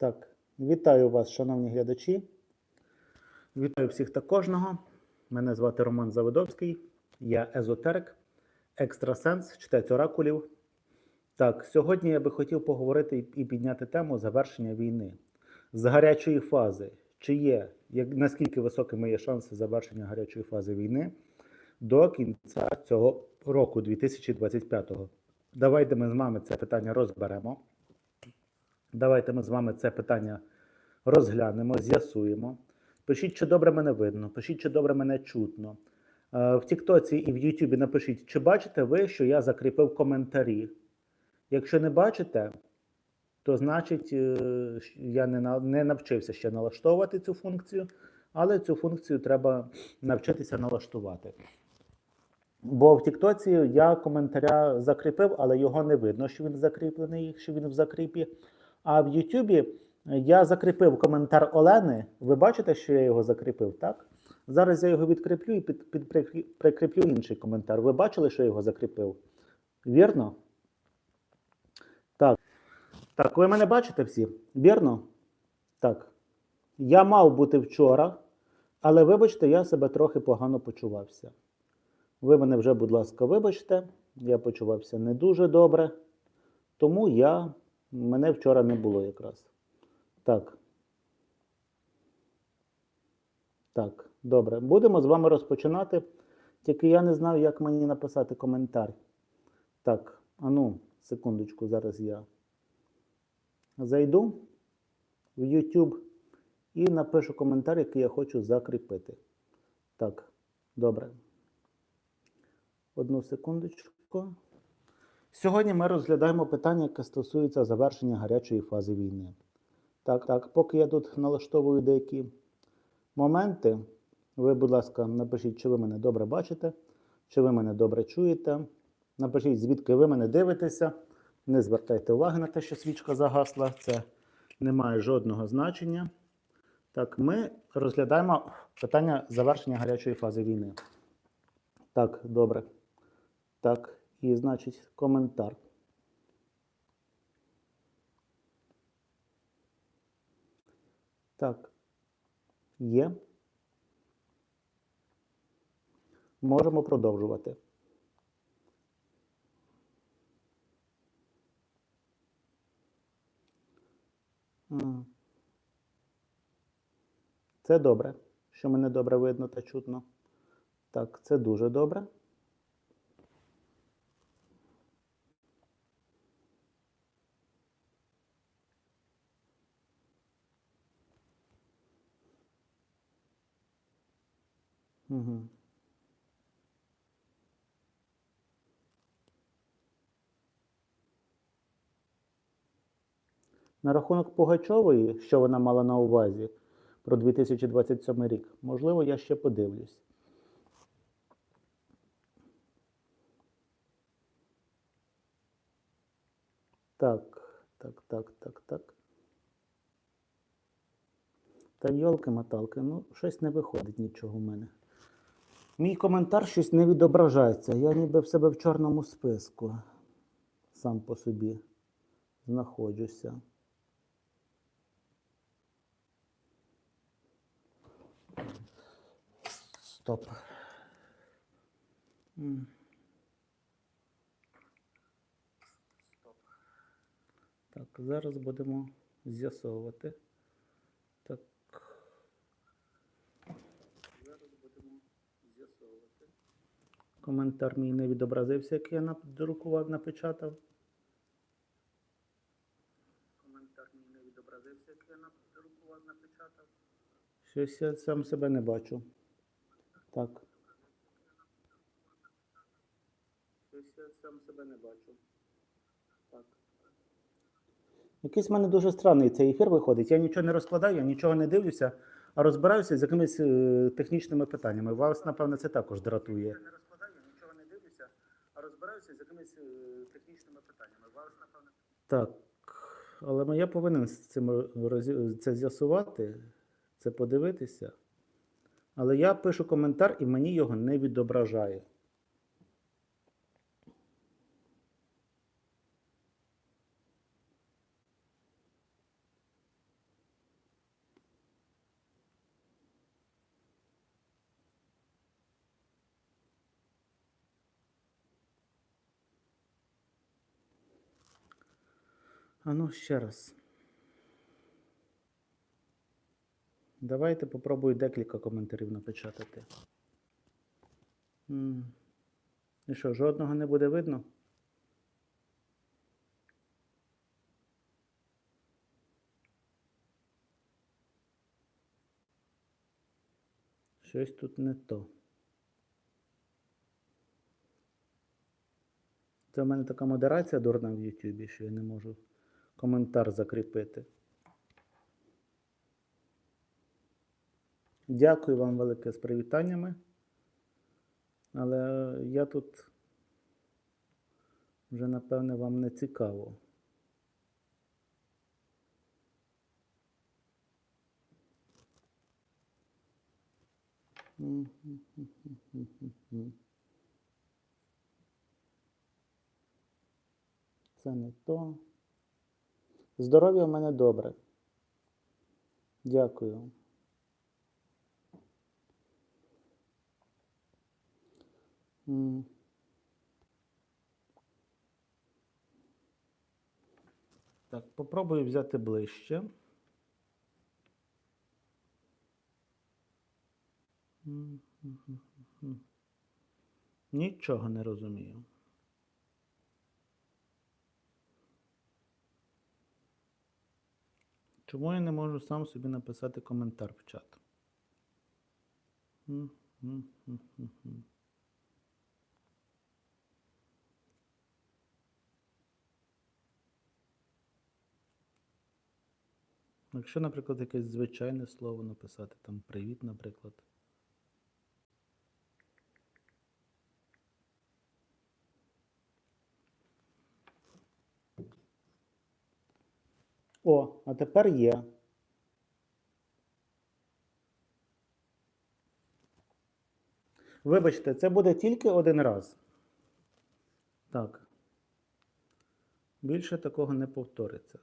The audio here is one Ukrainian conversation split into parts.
Так, вітаю вас, шановні глядачі. Вітаю всіх та кожного. Мене звати Роман Заводовський, я езотерик, екстрасенс, читець оракулів. Так, сьогодні я би хотів поговорити і- підняти тему завершення війни з гарячої фази. Чи є, як, наскільки високими є шанси завершення гарячої фази війни до кінця цього року, 2025-го? Давайте ми з вами це питання розберемо. Давайте ми з вами це питання розглянемо, з'ясуємо. Пишіть, чи добре мене видно, пишіть, чи добре мене чутно. Е, В Тіктоці і в Ютубі напишіть, чи бачите ви, що я закріпив коментарі. Якщо не бачите, то значить е, я не, навчився ще налаштовувати цю функцію, але цю функцію треба навчитися налаштувати. Бо в Тіктоці я коментаря закріпив, але його не видно, що він закріплений, що він в закріпі. А в Ютубі я закріпив коментар Олени. Ви бачите, що я його закріпив, так? Зараз я його відкріплю і під, під, прикрі- прикріплю інший коментар. Ви бачили, що я його закріпив? Вірно? Так. Так, ви мене бачите всі? Вірно? Так. Я мав бути вчора, але вибачте, я себе трохи погано почувався. Ви мене вже, будь ласка, вибачте, я почувався не дуже добре, тому я, мене вчора не було якраз. Так. Так, добре. Будемо з вами розпочинати. Тільки я не знаю, як мені написати коментар. Так, ану, секундочку, зараз я зайду в YouTube і напишу коментар, який я хочу закріпити. Так, добре. Одну секундочку. Сьогодні ми розглядаємо питання, яке стосується завершення гарячої фази війни. Так, так, поки я тут налаштовую деякі моменти, ви, будь ласка, напишіть, чи ви мене добре бачите, чи ви мене добре чуєте. Напишіть, звідки ви мене дивитеся. Не звертайте уваги на те, що свічка загасла. Це не має жодного значення. Так, ми розглядаємо питання завершення гарячої фази війни. Так, добре. Так, і значить коментар. Так. Є. Можемо продовжувати. Це добре, що мене добре видно та чутно. Так, це дуже добре. Угу. На рахунок Пугачової, що вона мала на увазі про 2027 рік, можливо, я ще подивлюсь. Так, так, так, так, так. Та йолки-маталки, ну, щось не виходить нічого в мене. Мій коментар щось не відображається. Я ніби в себе в чорному списку сам по собі знаходжуся. Стоп. Так, зараз будемо з'ясовувати. Так. Зараз будемо з'ясовувати. Коментар мій не відобразився, як я надрукував, напечатав. Коментар мій не відобразився, як я надрукував, напечатав. Щось я сам себе не бачу. Так. Щось я сам себе не бачу. Так. Якийсь в мене дуже странний цей ефір виходить. Я нічого не розкладаю, я нічого не дивлюся, а розбираюся з якимись е, технічними питаннями. Вас, напевно, це також дратує. Я не розкладаю, я нічого не дивлюся, а розбираюся з якимись е, технічними питаннями. Вас, напевно. Так. Але я повинен з цим роз- це з'ясувати, це подивитися. Але я пишу коментар і мені його не відображає. А ну ще раз. Давайте попробую декілька коментарів напечатати. І що, жодного не буде видно? Щось тут не то. Це в мене така модерація дурна в Ютубі, що я не можу коментар закріпити. Дякую вам велике з привітаннями. Але я тут вже, напевне, вам не цікаво. Це не то. Здоров'я в мене добре. Дякую. Так, попробую взяти ближче. Нічого не розумію. Чому я не можу сам собі написати коментар в чат? Якщо, наприклад, якесь звичайне слово написати, там привіт, наприклад. О, а тепер є. Вибачте, це буде тільки один раз. Так. Більше такого не повториться.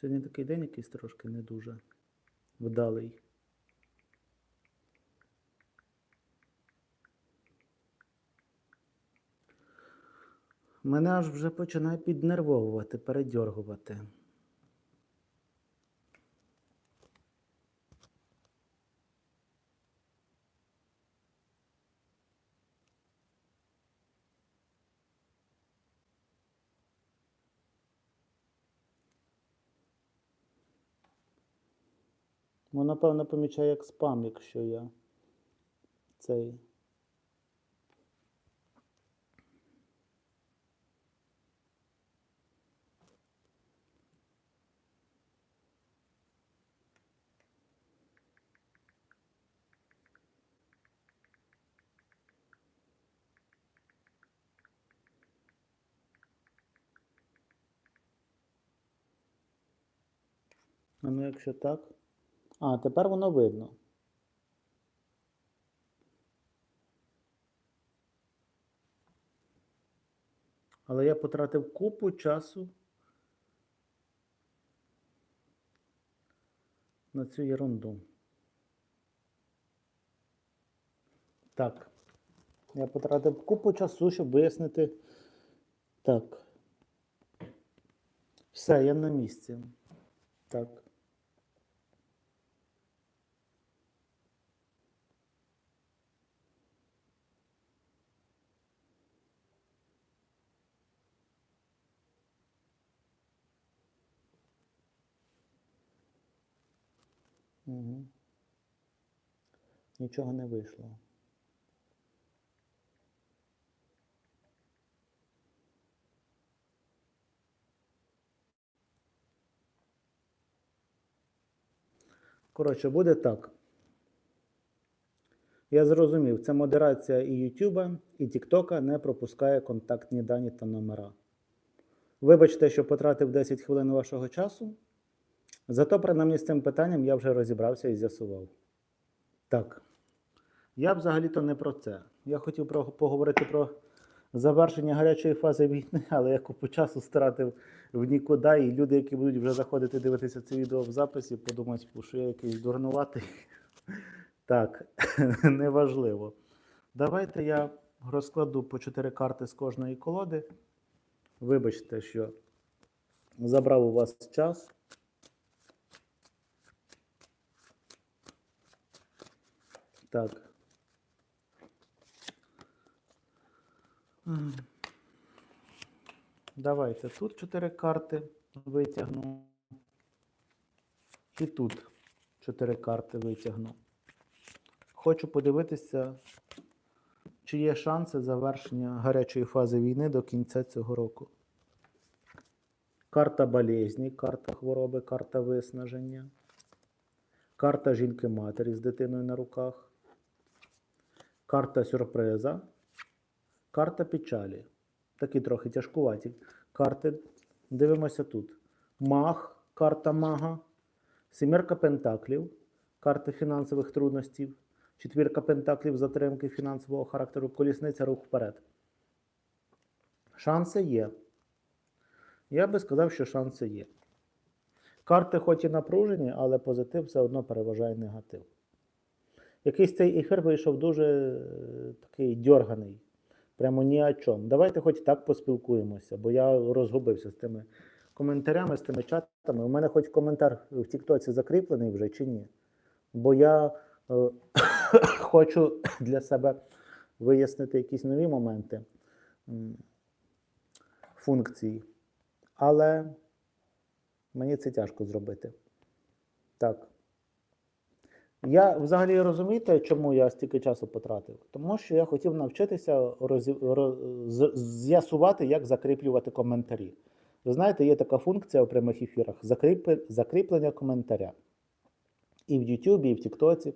Сьогодні такий день якийсь трошки не дуже вдалий. Мене аж вже починає піднервовувати, передьоргувати. Воно, напевно, помічає як спам, якщо я цей. А ну, якщо так. А, тепер воно видно. Але я потратив купу часу на цю ерунду. Так. Я потратив купу часу, щоб вияснити. Так. Все, я на місці. Так. Угу. Нічого не вийшло. Коротше, буде так. Я зрозумів, це модерація і Ютуба, і Тіктока не пропускає контактні дані та номера. Вибачте, що потратив 10 хвилин вашого часу. Зато, принаймні, з цим питанням я вже розібрався і з'ясував. Так. Я взагалі-то не про це. Я хотів про, поговорити про завершення гарячої фази війни, але я купу часу стратив в нікуди, і люди, які будуть вже заходити дивитися це відео в записі, подумають, що я якийсь дурнуватий. Так, неважливо. Давайте я розкладу по 4 карти з кожної колоди. Вибачте, що забрав у вас час. Так. Давайте тут 4 карти витягну. І тут 4 карти витягну. Хочу подивитися, чи є шанси завершення гарячої фази війни до кінця цього року. Карта болезні, карта хвороби, карта виснаження, карта жінки-матері з дитиною на руках, карта сюрприза, карта печалі. Такі трохи тяжкуваті карти. Дивимося тут. Маг, карта мага, сімірка пентаклів, карта фінансових трудностей, четвірка пентаклів затримки фінансового характеру, колісниця рух вперед. Шанси є. Я би сказав, що шанси є. Карти хоч і напружені, але позитив все одно переважає негатив. Якийсь цей ефір вийшов дуже е, такий дьорганий. Прямо ні о чому. Давайте хоч так поспілкуємося, бо я розгубився з тими коментарями, з тими чатами. У мене хоч коментар в Тіктоці закріплений вже чи ні. Бо я е, хочу для себе вияснити якісь нові моменти функції. Але мені це тяжко зробити. Так. Я взагалі розумієте, чому я стільки часу потратив? Тому що я хотів навчитися розі- роз- з'ясувати, як закріплювати коментарі. Ви знаєте, є така функція у прямих ефірах закріпи- закріплення коментаря. І в YouTube, і в Тіктоці.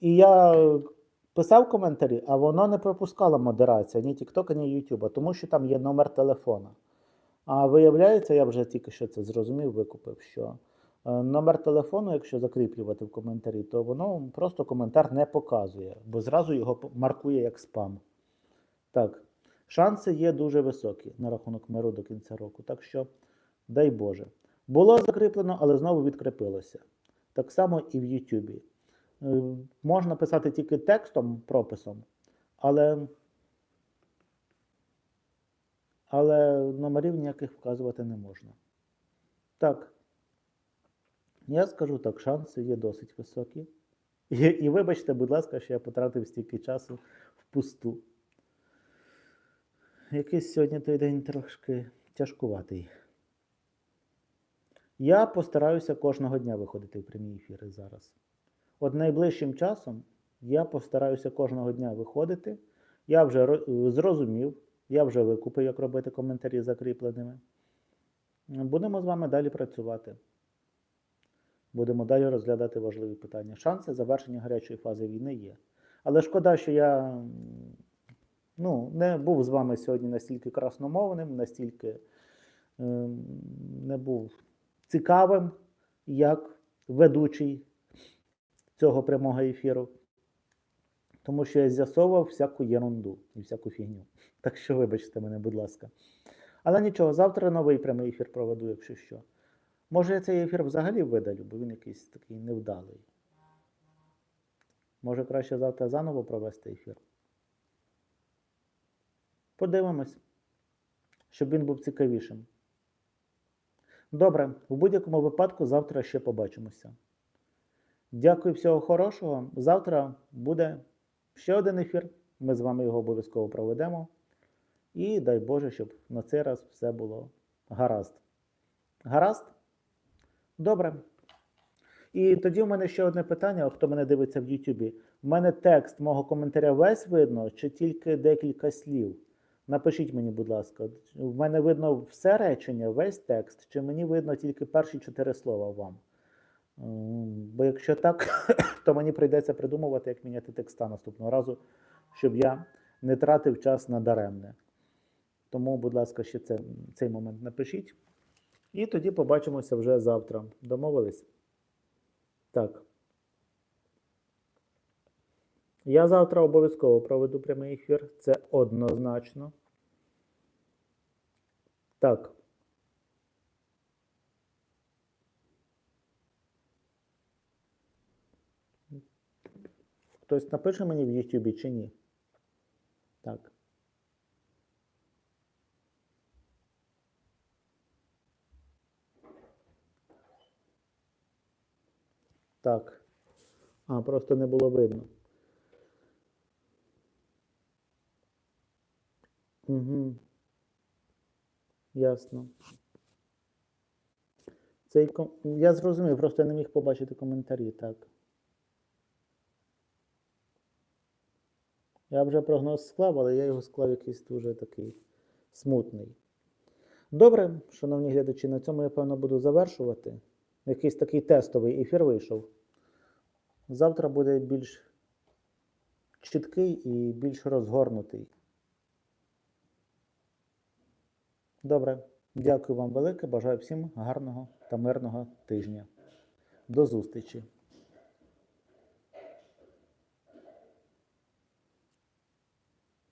І я писав коментарі, а воно не пропускало модерація ні Тіктока, ні Ютуба, тому що там є номер телефона. А виявляється, я вже тільки що це зрозумів, викупив, що номер телефону, якщо закріплювати в коментарі, то воно просто коментар не показує, бо зразу його маркує як спам. Так, шанси є дуже високі на рахунок миру до кінця року. Так що, дай Боже. Було закріплено, але знову відкріпилося. Так само і в Ютубі. Е, Можна писати тільки текстом, прописом, але але номерів ніяких вказувати не можна. Так. Я скажу так, шанси є досить високі. І, і вибачте, будь ласка, що я потратив стільки часу впусту. Якийсь сьогодні той день трошки тяжкуватий. Я постараюся кожного дня виходити в прямі ефіри зараз. От найближчим часом я постараюся кожного дня виходити. Я вже зрозумів, я вже викупив, як робити коментарі закріпленими. Будемо з вами далі працювати. Будемо далі розглядати важливі питання. Шанси завершення гарячої фази війни є. Але шкода, що я ну, не був з вами сьогодні настільки красномовним, настільки ем, не був цікавим, як ведучий цього прямого ефіру. Тому що я з'ясовував всяку єрунду і всяку фігню. Так що вибачте мене, будь ласка. Але нічого, завтра новий прямий ефір проведу, якщо що. Може, я цей ефір взагалі видалю, бо він якийсь такий невдалий. Може, краще завтра заново провести ефір. Подивимось, щоб він був цікавішим. Добре, в будь-якому випадку завтра ще побачимося. Дякую, всього хорошого. Завтра буде ще один ефір. Ми з вами його обов'язково проведемо. І дай Боже, щоб на цей раз все було гаразд. Гаразд? Добре. І тоді в мене ще одне питання, хто мене дивиться в Ютубі. У мене текст мого коментаря весь видно, чи тільки декілька слів? Напишіть мені, будь ласка. В мене видно все речення, весь текст, чи мені видно тільки перші чотири слова вам? Бо якщо так, то мені прийдеться придумувати, як міняти текста наступного разу, щоб я не тратив час на даремне. Тому, будь ласка, ще це, цей момент напишіть. І тоді побачимося вже завтра. Домовились? Так. Я завтра обов'язково проведу прямий ефір. Це однозначно. Так. Хтось напише мені в Ютубі чи ні? Так. Так. А, просто не було видно. Угу. Ясно. Цей ком... Я зрозумів, просто я не міг побачити коментарі, так. Я вже прогноз склав, але я його склав якийсь дуже такий смутний. Добре, шановні глядачі, на цьому я, певно, буду завершувати. Якийсь такий тестовий ефір вийшов. Завтра буде більш чіткий і більш розгорнутий. Добре, дякую вам велике. Бажаю всім гарного та мирного тижня. До зустрічі!